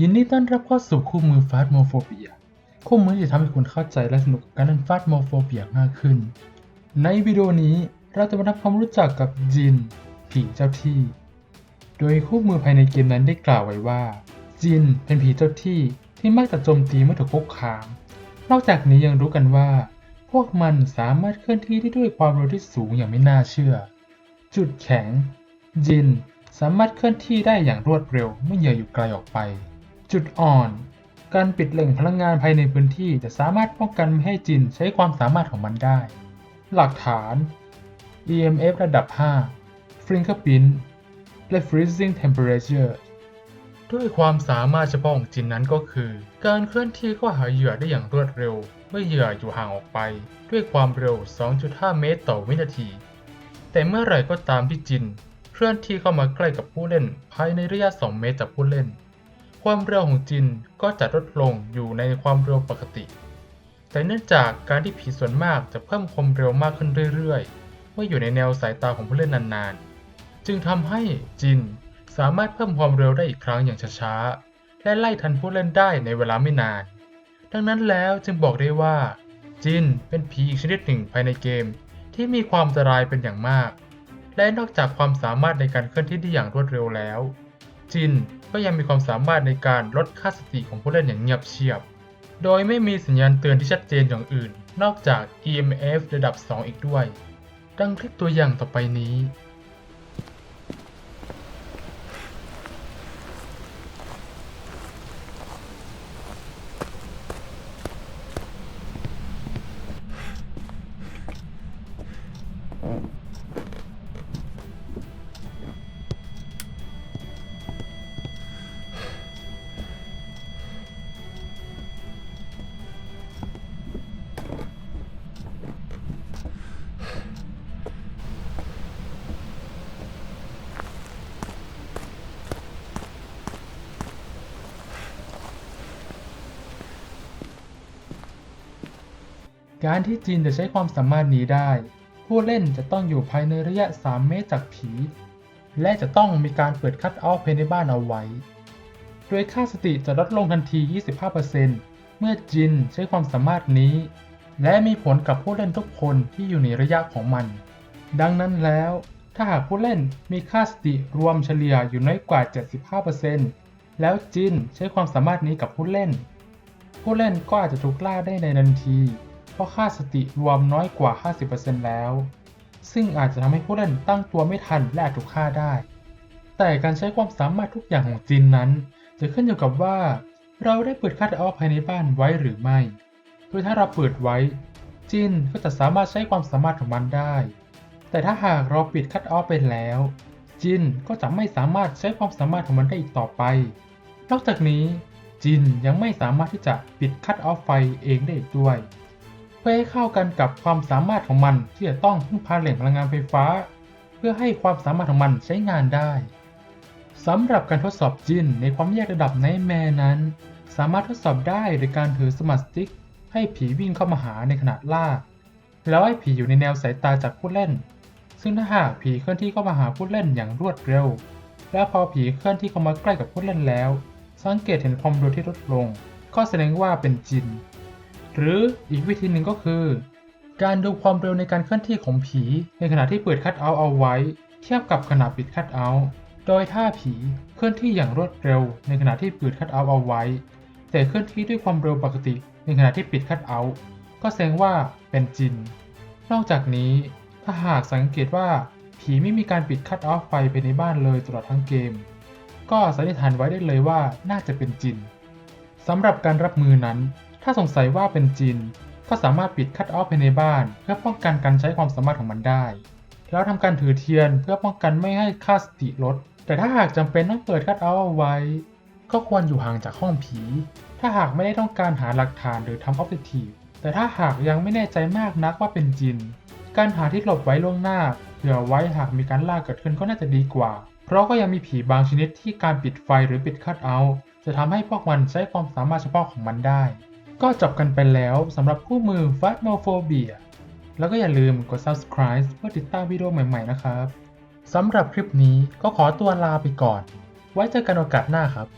ยินดีต้อนรับเข้าสู่คู่มือฟาสโมโฟเบียคู่มือที่จะทำให้คุณเข้าใจและสนุกกับการเล่นฟาสโมโฟเบียมากขึ้น ในวิดีโอนี้เราจะมาทำความรู้จักกับจิน ผีเจ้าที่ โดยคู่มือภายในเกมนั้นได้กล่าวไว้ว่า จินเป็นผีเจ้าที่ที่มักจะโจมตีเมื่อถูกคุกคาม นอกจากนี้ยังรู้กันว่า พวกมันสามารถเคลื่อนที่ได้ด้วยความเร็วที่สูงอย่างไม่น่าเชื่อ จุดแข็ง จินสามารถเคลื่อนที่ได้อย่างรวดเร็วเมื่อเหยื่ออยู่ไกลออกไป จุดอ่อน การปิดแหล่งพลังงานภายในพื้นที่จะสามารถป้องกันไม่ให้จินใช้ความสามารถของมันได้ หลักฐาน EMF ระดับ 5 Fingerprint และ Freezing Temperature ด้วยความสามารถเฉพาะของจินนั้นก็คือ การเคลื่อนที่เข้าหาเหยื่อได้อย่างรวดเร็ว เมื่อเหยื่ออยู่ห่างออกไป ด้วยความเร็ว 2.5 เมตรต่อวินาที แต่เมื่อไหร่ก็ตามที่จิน เคลื่อนที่เข้ามาใกล้กับผู้เล่น ภายในระยะ 2 เมตรจากผู้เล่น ความเร็วของจินก็จะลดลงอยู่ในความเร็วปกติ แต่เนื่องจากการที่ผีส่วนมากจะเพิ่มความเร็วมากขึ้นเรื่อยๆ เมื่ออยู่ในแนวสายตาของผู้เล่นนานๆ จึงทำให้จินสามารถเพิ่มความเร็วได้อีกครั้งอย่างช้าๆ และไล่ทันผู้เล่นได้ในเวลาไม่นาน ดังนั้นแล้วจึงบอกได้ว่า จินเป็นผีอีกชนิดหนึ่งภายในเกม ที่มีความอันตรายเป็นอย่างมาก และนอกจากความสามารถในการเคลื่อนที่ได้อย่างรวดเร็วแล้ว จินก็ยังมีความสามารถในการลดค่าสติของผู้เล่นอย่างเงียบเชียบ โดยไม่มีสัญญาณเตือนที่ชัดเจนอย่างอื่น นอกจาก EMF ระดับ 2 อีกด้วย ดังคลิปตัวอย่างต่อไปนี้ การที่จินจะใช้ความสามารถนี้ได้ ผู้เล่นจะต้องอยู่ภายในระยะ 3 เมตรจากผี และจะต้องมีการเปิดคัทเอาท์ภายในบ้านเอาไว้ โดยค่าสติจะลดลงทันที 25%เมื่อจินใช้ความสามารถนี้ และมีผลกับผู้เล่นทุกคนที่อยู่ในระยะของมัน ดังนั้นแล้วถ้าหากผู้เล่นมีค่าสติรวมเฉลี่ยอยู่น้อยกว่า 75%แล้วจินใช้ความสามารถนี้กับผู้เล่น ผู้เล่นก็อาจจะถูกล่าได้ในทันที เพราะค่าสติรวมน้อยกว่า 50%แล้ว ซึ่งอาจจะทำให้ผู้เล่นตั้งตัวไม่ทันและอาจถูกฆ่าได้ แต่การใช้ความสามารถทุกอย่างของจินนั้น จะขึ้นอยู่กับว่า เราได้เปิดคัทเอาภายในบ้านไว้หรือไม่ โดยถ้าเราเปิดไว้จินก็จะสามารถใช้ความสามารถของมันได้ แต่ถ้าหากเราปิดคัทเอาท์ไปแล้วจินก็จะไม่สามารถใช้ความสามารถของมันได้อีกต่อไป นอกจากนี้จินยังไม่สามารถที่จะปิดคัทเอาท์ไฟเองได้อีกด้วย พื่อให้เข้ากันกับความสามารถของมันที่จะต้องพึ่งพาแหล่งพลังงานไฟฟ้า เพื่อให้ความสามารถของมันใช้งานได้สำหรับการทดสอบจินในความยากระดับไนแมร์นั้น สามารถทดสอบได้โดยการถือสมาร์ทสติ๊กให้ผีวิ่งเข้ามาหาในขณะล่า แล้วให้ผีอยู่ในแนวสายตาจากผู้เล่น ซึ่งถ้าหากผีเคลื่อนที่เข้ามาหาผู้เล่นอย่างรวดเร็ว และพอผีเคลื่อนที่เข้ามาใกล้กับผู้เล่นแล้ว สังเกตเห็นความเร็วที่ลดลง ก็แสดงว่าเป็นจิน หรืออีกวิธีหนึ่งก็คือ การดูความเร็วในการเคลื่อนที่ของผี ในขณะที่เปิดคัทเอาท์เอาไว้ เทียบกับขณะปิดคัทเอาท์โดยถ้าผีเคลื่อนที่อย่างรวดเร็ว ในขณะที่เปิดคัทเอาท์เอาไว้ แต่เคลื่อนที่ด้วยความเร็วปกติ ในขณะที่ปิดคัทเอาท์ก็แสดงว่าเป็นจิน นอกจากนี้ถ้าหากสังเกตว่าผีไม่มีการปิดคัทเอาท์ไฟไปในบ้านเลยตลอดทั้งเกม ก็สันนิษฐานไว้ได้เลยว่าน่าจะเป็นจินสำหรับการรับมือนั้น ถ้าสงสัยว่าเป็นจิน ก็สามารถปิดคัทเอาท์ภายในบ้าน เพื่อป้องกันการใช้ความสามารถของมันได้ แล้วทำการถือเทียนเพื่อป้องกันไม่ให้ค่าสติลด แต่ถ้าหากจำเป็นต้องเปิดคัทเอาท์เอาไว้ ก็ควรอยู่ห่างจากห้องผี ถ้าหากไม่ได้ต้องการหาหลักฐานหรือทำออบเจกตีฟแต่ถ้าหากยังไม่แน่ใจมากนักว่าเป็นจิน การหาที่หลบไว้ล่วงหน้าเผื่อไว้หากมีการล่าเกิดขึ้นก็น่าจะดีกว่า เพราะก็ยังมีผีบางชนิดที่การปิดไฟหรือปิดคัทเอาจะทำให้พวกมันใช้ความสามารถเฉพาะของมันได้ ก็จบกันไปแล้วสำหรับคู่มือ f a t m o p h o b i a แล้วก็อย่าลืมกด subscribe เพื่อติดตามวิดีโอใหม่ ๆ นะครับ สำหรับคลิปนี้ก็ขอตัวลาไปก่อน ไว้เจอกันโอกาสหน้าครับ